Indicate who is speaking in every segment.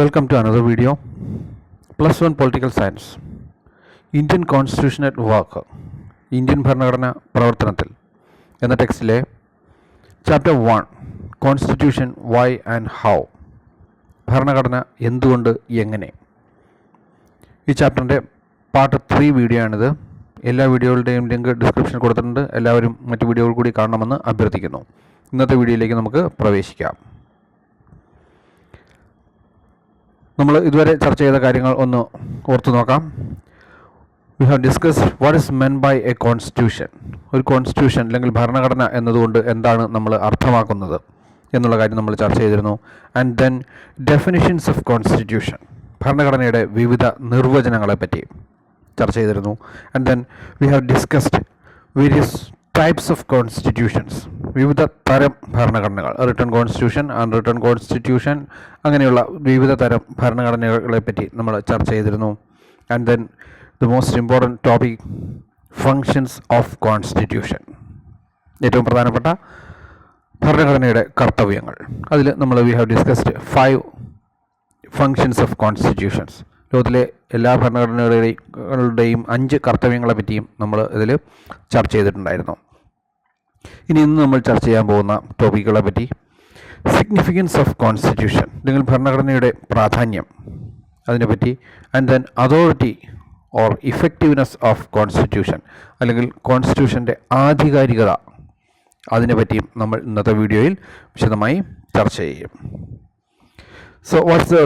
Speaker 1: Welcome to another video. Plus one political science Indian constitution at work Indian ഭരണഘടന പ്രവർത്തനത്തിൽ. എന്ന ടെക്സ്റ്റിലെ chapter one constitution why and how ഭരണഘടന എന്തുകൊണ്ട് എങ്ങനെ. ഈ ചാപ്റ്ററിന്റെ പാർട്ട് ത്രീ വീഡിയോ ആണിത്. എല്ലാ വീഡിയോകളുടെയും ലിങ്ക് ഡിസ്ക്രിപ്ഷനിൽ കൊടുത്തിട്ടുണ്ട്. എല്ലാവരും മറ്റു വീഡിയോകൾ കൂടി കാണണമെന്ന് അഭ്യർത്ഥിക്കുന്നു. ഇന്നത്തെ വീഡിയോയിലേക്ക് നമുക്ക് പ്രവേശിക്കാം. നമ്മൾ ഇതുവരെ ചർച്ച ചെയ്ത കാര്യങ്ങൾ ഒന്ന് ഓർത്തു നോക്കാം. We have discuss what is meant by a constitution ഒരു കോൺസ്റ്റിറ്റ്യൂഷൻ അല്ലെങ്കിൽ ഭരണഘടന എന്നതുകൊണ്ട് എന്താണ് നമ്മൾ അർത്ഥമാക്കുന്നത് എന്നുള്ള കാര്യം നമ്മൾ ചർച്ച ചെയ്തിരുന്നു. And then definitions of constitution ഭരണഘടനയുടെ വിവിധ നിർവചനങ്ങളെ പറ്റി ചർച്ച ചെയ്തിരുന്നു. And then we have discussed various types of constitutions വിവിധ തരം ഭരണഘടനകൾ written constitution and written constitution അങ്ങനെയുള്ള വിവിധ തരം ഭരണഘടനകളെ പറ്റി നമ്മൾ ചർച്ച ചെയ്തിരുന്നു. And then the most important topic functions of constitution ഏറ്റവും പ്രധാനപ്പെട്ട ഭരണഘടനയുടെ കർത്തവ്യങ്ങൾ. അതിൽ നമ്മൾ we have discussed five functions of constitutions ലോകത്തിലെ എല്ലാ ഭരണഘടനകളുടെയും അഞ്ച് കർത്തവ്യങ്ങളെ പറ്റിയും നമ്മൾ ഇതിൽ ചർച്ച ചെയ്തിട്ടുണ്ടായിരുന്നു. ഇനി ഇന്ന് നമ്മൾ ചർച്ച ചെയ്യാൻ പോകുന്ന ടോപ്പിക്കുകളെ പറ്റി. സിഗ്നിഫിക്കൻസ് ഓഫ് കോൺസ്റ്റിറ്റ്യൂഷൻ അല്ലെങ്കിൽ ഭരണഘടനയുടെ പ്രാധാന്യം അതിനെപ്പറ്റി and then authority or effectiveness of constitution അല്ലെങ്കിൽ കോൺസ്റ്റിറ്റ്യൂഷന്റെ ആധികാരികത. അതിനെപ്പറ്റിയും നമ്മൾ ഇന്നത്തെ വീഡിയോയിൽ വിശദമായി ചർച്ച ചെയ്യും. So what's the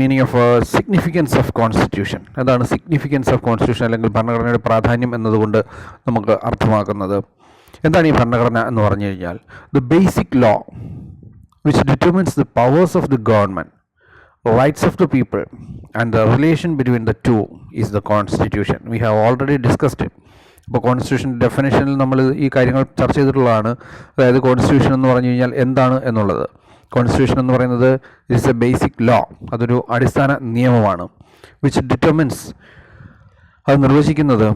Speaker 1: meaning of significance of constitution എന്താണ് സിഗ്നിഫിക്കൻസ് ഓഫ് കോൺസ്റ്റിറ്റ്യൂഷൻ അല്ലെങ്കിൽ ഭരണഘടനയുടെ പ്രാധാന്യം എന്നതുകൊണ്ട് നമുക്ക് അർത്ഥമാക്കുന്നത്? എന്താണ് ഈ ഭരണഘടന എന്ന് പറഞ്ഞു കഴിഞ്ഞാൽ the basic law which determines the powers of the government rights of the people and the relation between the two is the constitution we have already discussed ഇപ്പോൾ കോൺസ്റ്റിറ്റ്യൂഷൻ ഡെഫിനേഷനിൽ നമ്മൾ ഈ കാര്യങ്ങൾ ചർച്ച ചെയ്തിട്ടുള്ളതാണ്. അതായത് കോൺസ്റ്റിറ്റ്യൂഷൻ എന്ന് പറഞ്ഞു കഴിഞ്ഞാൽ എന്താണ് എന്നുള്ളത്. കോൺസ്റ്റിറ്റ്യൂഷൻ എന്ന് പറയുന്നത് ഇറ്റ്സ് എ ബേസിക് ലോ അതൊരു അടിസ്ഥാന നിയമമാണ് വിച്ച് ഡിറ്റർമിൻസ് അത് നിർവചിക്കുന്നത്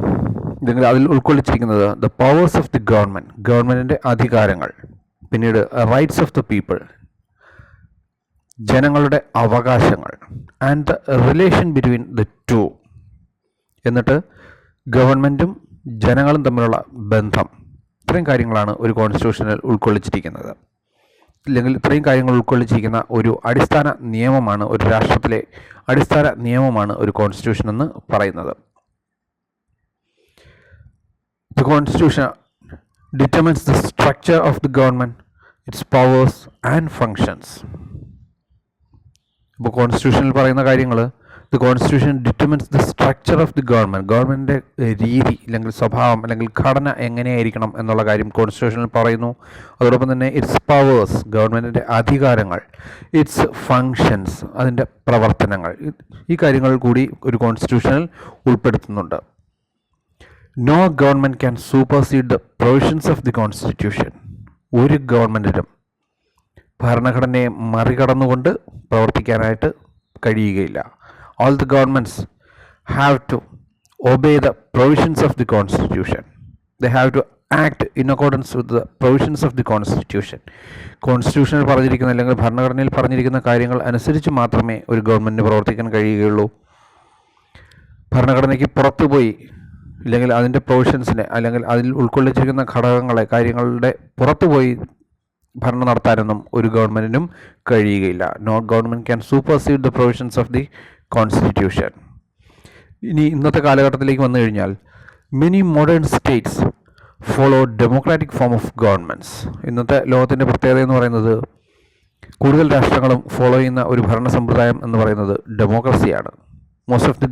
Speaker 1: അല്ലെങ്കിൽ അതിൽ ഉൾക്കൊള്ളിച്ചിരിക്കുന്നത് the powers of the government ഗവൺമെന്റിന്റെ അധികാരങ്ങൾ പിന്നീട് റൈറ്റ്സ് ഓഫ് ദ പീപ്പിൾ ജനങ്ങളുടെ അവകാശങ്ങൾ and the relation between the two എന്നിട്ട് ഗവൺമെന്റും ജനങ്ങളും തമ്മിലുള്ള ബന്ധം. ഇത്രയും കാര്യങ്ങളാണ് ഒരു കോൺസ്റ്റിറ്റ്യൂഷനിൽ ഉൾക്കൊള്ളിച്ചിരിക്കുന്നത്. അല്ലെങ്കിൽ ഇത്രയും കാര്യങ്ങൾ ഉൾക്കൊള്ളിച്ചിരിക്കുന്ന ഒരു അടിസ്ഥാന നിയമമാണ് ഒരു രാഷ്ട്രത്തിലെ അടിസ്ഥാന നിയമമാണ് ഒരു കോൺസ്റ്റിറ്റ്യൂഷൻ എന്ന് പറയുന്നത്. The constitution determines the structure of the government its powers and functions ഇപ്പോൾ കോൺസ്റ്റിറ്റ്യൂഷനിൽ പറയുന്ന കാര്യങ്ങൾ the constitution determines the structure of the government ഗവൺമെന്റിന്റെ രീതി അല്ലെങ്കിൽ സ്വഭാവം അല്ലെങ്കിൽ ഘടന എങ്ങനെയായിരിക്കണം എന്നുള്ള കാര്യം കോൺസ്റ്റിറ്റ്യൂഷനിൽ പറയുന്നു. അതോടൊപ്പം തന്നെ ഇറ്റ്സ് പവേഴ്സ് ഗവൺമെന്റിന്റെ അധികാരങ്ങൾ ഇറ്റ്സ് ഫങ്ഷൻസ് അതിന്റെ പ്രവർത്തനങ്ങൾ ഈ കാര്യങ്ങൾ കൂടി ഒരു കോൺസ്റ്റിറ്റ്യൂഷനിൽ ഉൾപ്പെടുത്തുന്നുണ്ട്. No government can supersede the provisions of the constitution ഒരു ഗവൺമെന്റിനും ഭരണഘടനയെ മറികടന്നുകൊണ്ട് പ്രവർത്തിക്കാനായിട്ട് കഴിയുകയില്ല. All the governments have to obey the provisions of the constitution they have to act in accordance with the provisions of the constitution കോൺസ്റ്റിറ്റ്യൂഷനിൽ പറഞ്ഞിരിക്കുന്ന അല്ലെങ്കിൽ ഭരണഘടനയിൽ പറഞ്ഞിരിക്കുന്ന കാര്യങ്ങൾ അനുസരിച്ച് മാത്രമേ ഒരു ഗവൺമെന്റിന് പ്രവർത്തിക്കാൻ കഴിയുകയുള്ളൂ. ഭരണഘടനയ്ക്ക് പുറത്തുപോയി അല്ലെങ്കിൽ അതിന്റെ പ്രൊവിഷൻസിനെ അല്ലെങ്കിൽ അതിൽ ഉൾക്കൊള്ളിച്ചിരിക്കുന്ന ഘടകങ്ങളെ കാര്യങ്ങളുടെ പുറത്തുപോയി ഭരണം നടത്താനൊന്നും ഒരു ഗവൺമെന്റിനും കഴിയുകയില്ല. Not government can supersede the provisions of the constitution ഇനി ഇന്നത്തെ കാലഘട്ടത്തിലേക്ക് വന്നു കഴിഞ്ഞാൽ many modern states follow democratic form of governments ഇന്നത്തെ ലോകത്തിന്റെ പ്രത്യേകത എന്ന് പറയുന്നത് കൂടുതൽ രാഷ്ട്രങ്ങളും ഫോളോ ചെയ്യുന്ന ഒരു ഭരണ സമ്പ്രദായം എന്ന് പറയുന്നത് ഡെമോക്രസിയാണ് most of the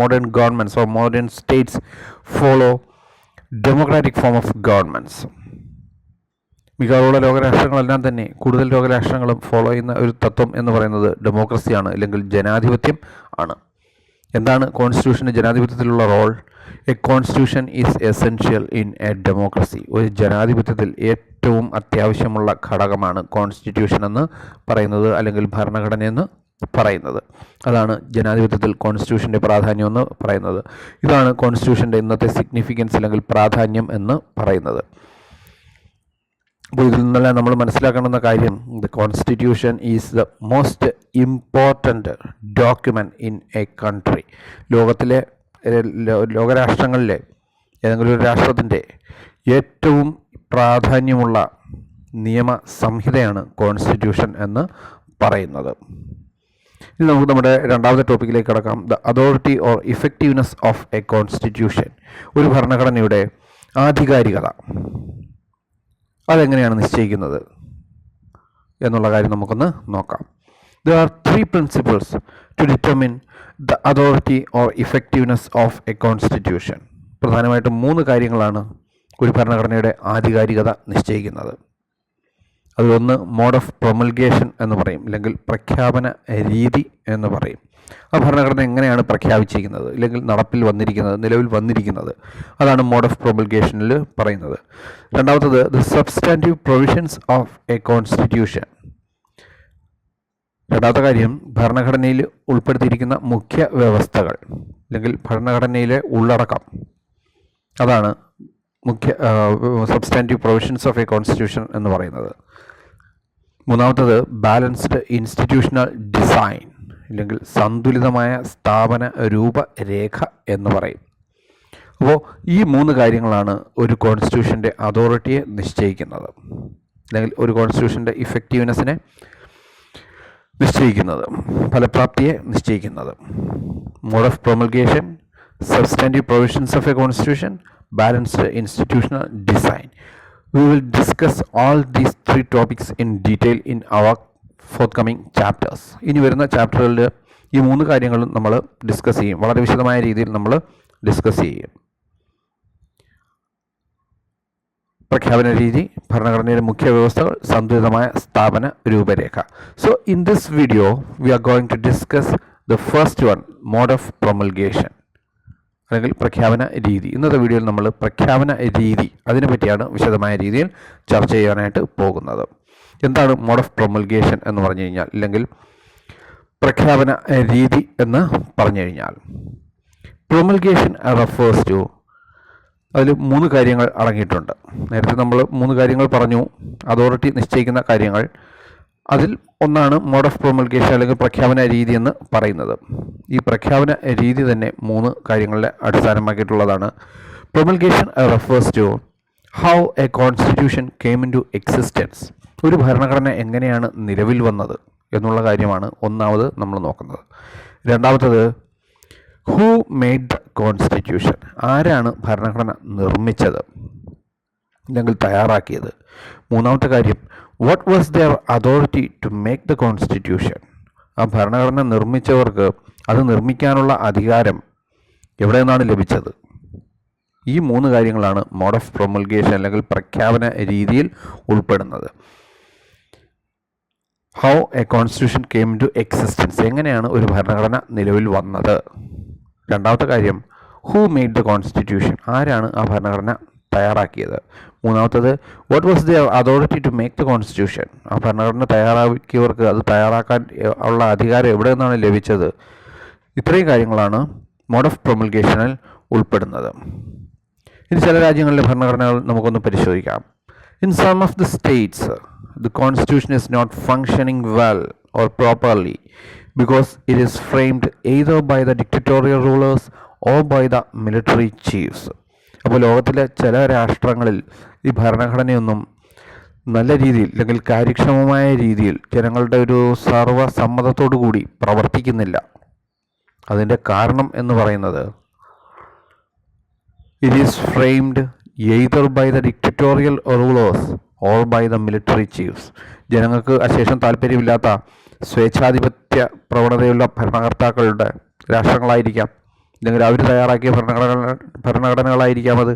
Speaker 1: modern governments or modern states follow democratic form of governments. മിക്കവാറുള്ള ലോകരാഷ്ട്രങ്ങളെല്ലാം തന്നെ കൂടുതൽ ലോകരാഷ്ട്രങ്ങളും ഫോളോ ചെയ്യുന്ന ഒരു തത്വം എന്ന് പറയുന്നത് ഡെമോക്രസിയാണ് അല്ലെങ്കിൽ ജനാധിപത്യം ആണ്. എന്താണ് കോൺസ്റ്റിറ്റ്യൂഷന് ജനാധിപത്യത്തിലുള്ള role a constitution is essential in a democracy ഒരു ജനാധിപത്യത്തിൽ ഏറ്റവും അത്യാവശ്യമുള്ള ഘടകമാണ് കോൺസ്റ്റിറ്റ്യൂഷൻ എന്ന് പറയുന്നത് അല്ലെങ്കിൽ ഭരണഘടന എന്ന് പറയുന്നത്. അതാണ് ജനാധിപത്യത്തിൽ കോൺസ്റ്റിറ്റ്യൂഷന്റെ പ്രാധാന്യം എന്ന് പറയുന്നത്. ഇതാണ് കോൺസ്റ്റിറ്റ്യൂഷന്റെ ഇന്നത്തെ സിഗ്നിഫിക്കൻസ് അല്ലെങ്കിൽ പ്രാധാന്യം എന്ന് പറയുന്നത്. അപ്പോൾ ഇതിൽ നിന്നെല്ലാം നമ്മൾ മനസ്സിലാക്കേണ്ടുന്ന കാര്യം? The constitution is the most important document in a country ലോകത്തിലെ ലോകരാഷ്ട്രങ്ങളിലെ ഏതെങ്കിലും ഒരു രാഷ്ട്രത്തിന്റെ ഏറ്റവും പ്രാധാന്യമുള്ള നിയമ സംഹിതയാണ് കോൺസ്റ്റിറ്റ്യൂഷൻ എന്ന് പറയുന്നത്. ഇനി നമുക്ക് നമ്മുടെ രണ്ടാമത്തെ ടോപ്പിക്കിലേക്ക് കടക്കാം. The authority or effectiveness of a constitution ഒരു ഭരണഘടനയുടെ ആധികാരികത. അതെങ്ങനെയാണ് നിശ്ചയിക്കുന്നത്? എന്നുള്ള കാര്യം നമുക്കൊന്ന് നോക്കാം. There are three principles to determine the authority or effectiveness of a constitution പ്രധാനമായിട്ടും മൂന്ന് കാര്യങ്ങളാണ് ഒരു ഭരണഘടനയുടെ ആധികാരികത നിശ്ചയിക്കുന്നത്. അതിലൊന്ന് മോഡ് ഓഫ് പ്രൊമൽഗേഷൻ എന്ന് പറയും അല്ലെങ്കിൽ പ്രഖ്യാപന രീതി എന്ന് പറയും. ആ ഭരണഘടന എങ്ങനെയാണ് പ്രഖ്യാപിച്ചിരിക്കുന്നത്? അല്ലെങ്കിൽ നടപ്പിൽ വന്നിരിക്കുന്നത് നിലവിൽ വന്നിരിക്കുന്നത്? അതാണ് മോഡ് ഓഫ് പ്രൊമൽഗേഷനിൽ പറയുന്നത്. രണ്ടാമത്തത് the substantive provisions of a constitution. രണ്ടാമത്തെ കാര്യം ഭരണഘടനയിൽ ഉൾപ്പെടുത്തിയിരിക്കുന്ന മുഖ്യ വ്യവസ്ഥകൾ അല്ലെങ്കിൽ ഭരണഘടനയിലെ ഉള്ളടക്കം. അതാണ് മുഖ്യ substantive provisions of a constitution എന്ന് പറയുന്നത്. മൂന്നാമത്തത് ബാലൻസ്ഡ് ഇൻസ്റ്റിറ്റ്യൂഷണൽ ഡിസൈൻ അല്ലെങ്കിൽ സന്തുലിതമായ സ്ഥാപന രൂപരേഖ എന്ന് പറയും. അപ്പോൾ ഈ മൂന്ന് കാര്യങ്ങളാണ് ഒരു കോൺസ്റ്റിറ്റ്യൂഷന്റെ അതോറിറ്റിയെ നിശ്ചയിക്കുന്നത്. അല്ലെങ്കിൽ ഒരു കോൺസ്റ്റിറ്റ്യൂഷന്റെ ഇഫക്റ്റീവ്നെസ്സിനെ നിശ്ചയിക്കുന്നത് ഫലപ്രാപ്തിയെ നിശ്ചയിക്കുന്നത്. Mode of promulgation substantive provisions of a constitution balanced institutional design will discuss all these three topics in detail in our forthcoming chapters ഇനി വരുന്ന ചാപ്റ്ററുകളിൽ ഈ മൂന്ന് കാര്യങ്ങളും നമ്മൾ ഡിസ്കസ് ചെയ്യും. വളരെ വിശദമായ രീതിയിൽ നമ്മൾ ഡിസ്കസ് ചെയ്യും. പ്രഖ്യാപന രീതി ഭരണഘടനയുടെ മുഖ്യ വ്യവസ്ഥകൾ സന്തുലിതമായ സ്ഥാപന രൂപരേഖ. So in this video we are going to discuss the first one mode of promulgation അല്ലെങ്കിൽ പ്രഖ്യാപന രീതി. ഇന്നത്തെ വീഡിയോയിൽ നമ്മൾ പ്രഖ്യാപന രീതി അതിനെപ്പറ്റിയാണ് വിശദമായ രീതിയിൽ ചർച്ച ചെയ്യാനായിട്ട് പോകുന്നത്. എന്താണ് മോഡ് ഓഫ് പ്രൊമൽഗേഷൻ എന്ന് പറഞ്ഞു കഴിഞ്ഞാൽ? അല്ലെങ്കിൽ പ്രഖ്യാപന രീതി എന്ന് പറഞ്ഞു കഴിഞ്ഞാൽ. പ്രൊമൽഗേഷൻ റെഫേഴ്സ് ടു അതിൽ മൂന്ന് കാര്യങ്ങൾ അടങ്ങിയിട്ടുണ്ട്. നേരത്തെ നമ്മൾ മൂന്ന് കാര്യങ്ങൾ പറഞ്ഞു. അതോറിറ്റി നിശ്ചയിക്കുന്ന കാര്യങ്ങൾ അതിൽ ഒന്നാണ് മോഡ് ഓഫ് പ്രൊമൽഗേഷൻ അല്ലെങ്കിൽ പ്രഖ്യാപന രീതി എന്ന് പറയുന്നത്. ഈ പ്രഖ്യാപന രീതി തന്നെ മൂന്ന് കാര്യങ്ങളെ അടിസ്ഥാനമാക്കിയിട്ടുള്ളതാണ്. Promulgation refers to how a constitution came into existence ഒരു ഭരണഘടന എങ്ങനെയാണ് നിലവിൽ വന്നത് എന്നുള്ള കാര്യമാണ് ഒന്നാമത് നമ്മൾ നോക്കുന്നത്. രണ്ടാമത്തത് ഹൂ മെയ്ഡ് ദ കോൺസ്റ്റിറ്റ്യൂഷൻ ആരാണ് ഭരണഘടന നിർമ്മിച്ചത്? അല്ലെങ്കിൽ തയ്യാറാക്കിയത്. മൂന്നാമത്തെ കാര്യം what was their authority to make the constitution ആ ഭരണഘടന നിർമ്മിച്ചവർക്ക് അത് നിർമ്മിക്കാനുള്ള അധികാരം എവിടെ നിന്നാണ് ലഭിച്ചത്? ഈ മൂന്ന് കാര്യങ്ങളാണ് മോഡ് ഓഫ് പ്രൊമൽഗേഷൻ അല്ലെങ്കിൽ പ്രഖ്യാപന രീതിയിൽ ഉൾപ്പെടുന്നത്. How a constitution came to existence എങ്ങനെയാണ് ഒരു ഭരണഘടന നിലവിൽ വന്നത്? രണ്ടാമത്തെ കാര്യം ഹൂ മെയ്ഡ് ദ കോൺസ്റ്റിറ്റ്യൂഷൻ ആരാണ് ആ ഭരണഘടന തയ്യാറാക്കിയത്? മൂന്നാമത്തത് what was the authority to make the constitution ആ ഭരണഘടന തയ്യാറാക്കിയവർക്ക് അത് തയ്യാറാക്കാൻ ഉള്ള അധികാരം എവിടെ നിന്നാണ് ലഭിച്ചത്? ഇത്രയും കാര്യങ്ങളാണ് മോഡ് ഓഫ് പ്രൊമൽഗേഷനിൽ ഉൾപ്പെടുന്നത്. ഇനി ചില രാജ്യങ്ങളിലെ ഭരണഘടനകൾ നമുക്കൊന്ന് പരിശോധിക്കാം. In some of the states the constitution is not functioning well or properly because it is framed either by the dictatorial rulers or by the military chiefs അപ്പോൾ ലോകത്തിലെ ചില രാഷ്ട്രങ്ങളിൽ ഈ ഭരണഘടനയൊന്നും നല്ല രീതിയിൽ അല്ലെങ്കിൽ കാര്യക്ഷമമായ രീതിയിൽ ജനങ്ങളുടെ ഒരു സർവസമ്മതത്തോടു കൂടി പ്രവർത്തിക്കുന്നില്ല. അതിന്റെ കാരണം എന്ന് പറയുന്നത് it is framed either by the dictatorial rulers or by the military chiefs ജനങ്ങൾക്ക് അശേഷം താല്പര്യമില്ലാത്ത സ്വേച്ഛാധിപത്യ പ്രവണതയുള്ള ഭരണകർത്താക്കളുടെ രാഷ്ട്രങ്ങളായിരിക്കാം. അല്ലെങ്കിൽ അവർ തയ്യാറാക്കിയ ഭരണഘടന ഭരണഘടനകളായിരിക്കാം അത്.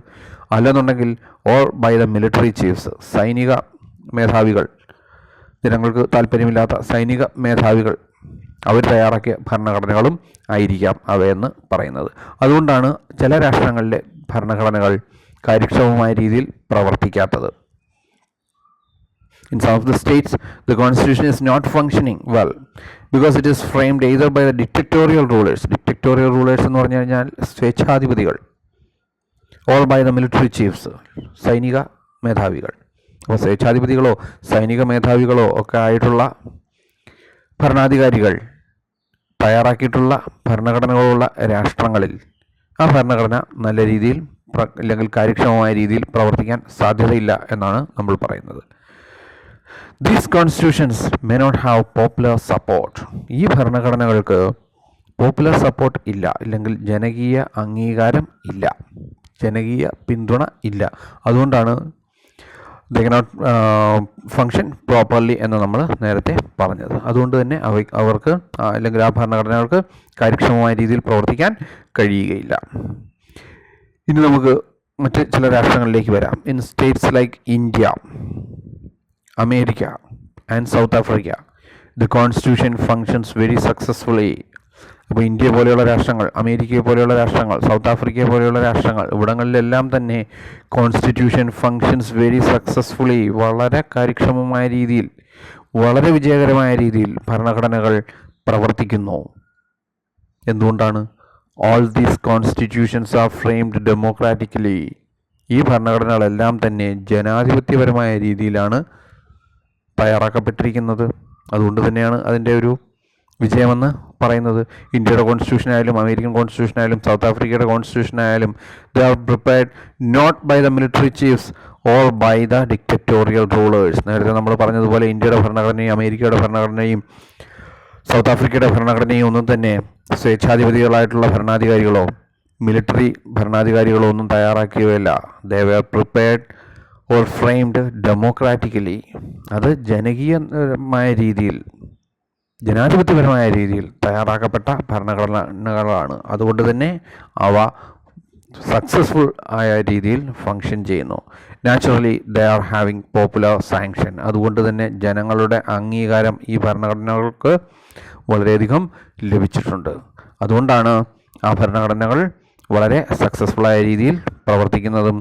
Speaker 1: അല്ലെന്നുണ്ടെങ്കിൽ or by the military chiefs സൈനിക മേധാവികൾ ജനങ്ങൾക്ക് താല്പര്യമില്ലാത്ത സൈനിക മേധാവികൾ അവർ തയ്യാറാക്കിയ ഭരണഘടനകളും ആയിരിക്കാം അവയെന്ന് പറയുന്നത്. അതുകൊണ്ടാണ് ചില രാഷ്ട്രങ്ങളിലെ ഭരണഘടനകൾ കാര്യക്ഷമമായ രീതിയിൽ പ്രവർത്തിക്കാത്തത്. In some of the states, the constitution is not functioning well because it is framed either by the dictatorial rulers, dictatorial rulers എന്ന് പറഞ്ഞു കഴിഞ്ഞാൽ സ്വേച്ഛാധിപതികൾ. Or by the military chiefs സൈനിക മേധാവികൾ. അപ്പോൾ സ്വേച്ഛാധിപതികളോ സൈനിക മേധാവികളോ ഒക്കെ ആയിട്ടുള്ള ഭരണാധികാരികൾ തയ്യാറാക്കിയിട്ടുള്ള ഭരണഘടനകളുള്ള രാഷ്ട്രങ്ങളിൽ ആ ഭരണഘടന നല്ല രീതിയിൽ അല്ലെങ്കിൽ കാര്യക്ഷമമായ രീതിയിൽ പ്രവർത്തിക്കാൻ സാധ്യതയില്ല എന്നാണ് നമ്മൾ പറയുന്നത്. These constitutions may not have popular support ഈ ഭരണഘടനകൾക്ക് പോപ്പുലർ സപ്പോർട്ട് ഇല്ല. അല്ലെങ്കിൽ ജനകീയ അംഗീകാരം ഇല്ല. ജനകീയ പിന്തുണ ഇല്ല. അതുകൊണ്ടാണ് ദ കനോട്ട് ഫങ്ഷൻ പ്രോപ്പർലി എന്ന് നമ്മൾ നേരത്തെ പറഞ്ഞത്. അതുകൊണ്ട് തന്നെ അവ അവർക്ക് അല്ലെങ്കിൽ ആ ഭരണഘടനകൾക്ക് കാര്യക്ഷമമായ രീതിയിൽ പ്രവർത്തിക്കാൻ കഴിയുകയില്ല. ഇനി നമുക്ക് മറ്റ് ചില രാഷ്ട്രങ്ങളിലേക്ക് വരാം. In states like India America and South Africa the constitution functions very successfully അപ്പോൾ ഇന്ത്യ പോലെയുള്ള രാഷ്ട്രങ്ങൾ അമേരിക്കയെ പോലെയുള്ള രാഷ്ട്രങ്ങൾ സൗത്ത് ആഫ്രിക്ക പോലെയുള്ള രാഷ്ട്രങ്ങൾ ഇവിടങ്ങളിലെല്ലാം തന്നെ കോൺസ്റ്റിറ്റ്യൂഷൻ ഫങ്ഷൻസ് വെരി സക്സസ്ഫുള്ളി വളരെ കാര്യക്ഷമമായ രീതിയിൽ വളരെ വിജയകരമായ രീതിയിൽ ഭരണഘടനകൾ പ്രവർത്തിക്കുന്നു. എന്തുകൊണ്ടാണ്? All these constitutions are framed democratically ഈ ഭരണഘടനകളെല്ലാം തന്നെ ജനാധിപത്യപരമായ രീതിയിലാണ് തയ്യാറാക്കപ്പെട്ടിരിക്കുന്നത്. അതുകൊണ്ട് തന്നെയാണ് അതിന്റെ ഒരു വിജയമെന്ന് പറയുന്നത്. ഇന്ത്യയുടെ കോൺസ്റ്റിറ്റ്യൂഷൻ ആയാലും അമേരിക്കൻ കോൺസ്റ്റിറ്റ്യൂഷൻ ആയാലും സൗത്ത് ആഫ്രിക്കയുടെ കോൺസ്റ്റിറ്റ്യൂഷൻ ആയാലും they are prepared not by the military chiefs or by the dictatorial rulers നേരത്തെ നമ്മൾ പറഞ്ഞതുപോലെ ഇന്ത്യയുടെ ഭരണഘടനയും അമേരിക്കയുടെ ഭരണഘടനയും സൗത്ത് ആഫ്രിക്കയുടെ ഭരണഘടനയും ഒന്നും തന്നെ സ്വേച്ഛാധിപതികളായിട്ടുള്ള ഭരണാധികാരികളോ മിലിറ്ററി ഭരണാധികാരികളോ ഒന്നും തയ്യാറാക്കിയവയല്ല they were prepared or framed democratically അത് ജനകീയമായ രീതിയിൽ ജനാധിപത്യപരമായ രീതിയിൽ തയ്യാറാക്കപ്പെട്ട ഭരണഘടനകളാണ്. അതുകൊണ്ട് തന്നെ അവ സക്സസ്ഫുൾ ആയ രീതിയിൽ ഫങ്ഷൻ ചെയ്യുന്നു. Naturally they are having popular sanction അതുകൊണ്ട് തന്നെ ജനങ്ങളുടെ അംഗീകാരം ഈ ഭരണഘടനകൾക്ക് വളരെയധികം ലഭിച്ചിട്ടുണ്ട്. അതുകൊണ്ടാണ് ആ ഭരണഘടനകൾ വളരെ സക്സസ്ഫുൾ ആയ രീതിയിൽ പ്രവർത്തിക്കുന്നതും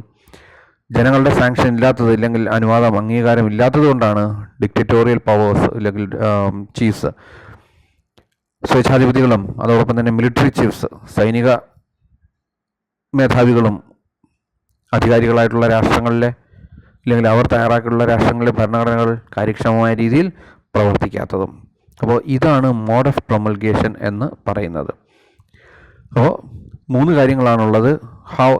Speaker 1: ജനങ്ങളുടെ സാങ്ഷൻ ഇല്ലാത്തത് ഇല്ലെങ്കിൽ അനുവാദം അംഗീകാരം ഇല്ലാത്തത് കൊണ്ടാണ് ഡിക്റ്ററ്റോറിയൽ പവേഴ്സ് അല്ലെങ്കിൽ ചീഫ്സ് സ്വേച്ഛാധിപതികളും അതോടൊപ്പം തന്നെ മിലിറ്ററി ചീഫ്സ് സൈനിക മേധാവികളും അധികാരികളായിട്ടുള്ള രാഷ്ട്രങ്ങളിലെ അല്ലെങ്കിൽ അവർ തയ്യാറാക്കിയിട്ടുള്ള രാഷ്ട്രങ്ങളിലെ ഭരണഘടനകൾ കാര്യക്ഷമമായ രീതിയിൽ പ്രവർത്തിക്കാത്തതും. അപ്പോൾ ഇതാണ് മോഡ് ഓഫ് പ്രൊമൽഗേഷൻ എന്ന് പറയുന്നത്. അപ്പോൾ മൂന്ന് കാര്യങ്ങളാണുള്ളത്. How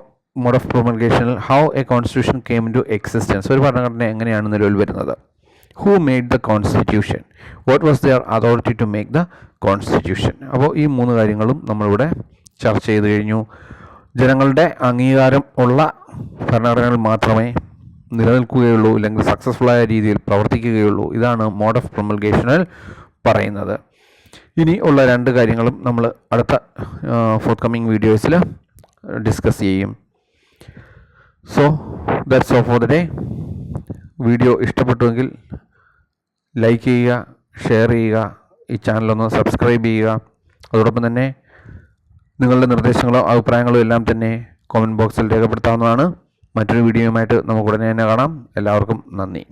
Speaker 1: mode of പ്രൊമൽഗേഷനിൽ how a constitution came to existence ഒരു ഭരണഘടന എങ്ങനെയാണ് നിലവിൽ വരുന്നത്? Who made the constitution what was their authority to make the constitution അപ്പോൾ ഈ മൂന്ന് കാര്യങ്ങളും നമ്മളിവിടെ ചർച്ച ചെയ്ത് കഴിഞ്ഞു. ജനങ്ങളുടെ അംഗീകാരം ഉള്ള ഭരണഘടനകൾ മാത്രമേ നിലനിൽക്കുകയുള്ളൂ അല്ലെങ്കിൽ സക്സസ്ഫുള്ളായ രീതിയിൽ പ്രവർത്തിക്കുകയുള്ളൂ. ഇതാണ് മോഡ് ഓഫ് പ്രൊമൽഗേഷനിൽ പറയുന്നത്. ഇനി ഉള്ള രണ്ട് കാര്യങ്ങളും നമ്മൾ അടുത്ത ഫോർത്ത് കമ്മിങ് വീഡിയോസിൽ ഡിസ്കസ് ചെയ്യും. So that's of for the day video ഇഷ്ടപ്പെട്ടുവെങ്കിൽ ലൈക്ക് ചെയ്യുക ഷെയർ ചെയ്യുക ഈ ചാനലൊന്ന് സബ്സ്ക്രൈബ് ചെയ്യുക. അതോടൊപ്പം തന്നെ നിങ്ങളുടെ നിർദ്ദേശങ്ങളോ അഭിപ്രായങ്ങളോ എല്ലാം തന്നെ കോമന്റ് ബോക്സിൽ രേഖപ്പെടുത്താവുന്നതാണ്. മറ്റൊരു വീഡിയോയുമായിട്ട് നമുക്ക് ഉടനെ തന്നെ കാണാം. എല്ലാവർക്കും നന്ദി.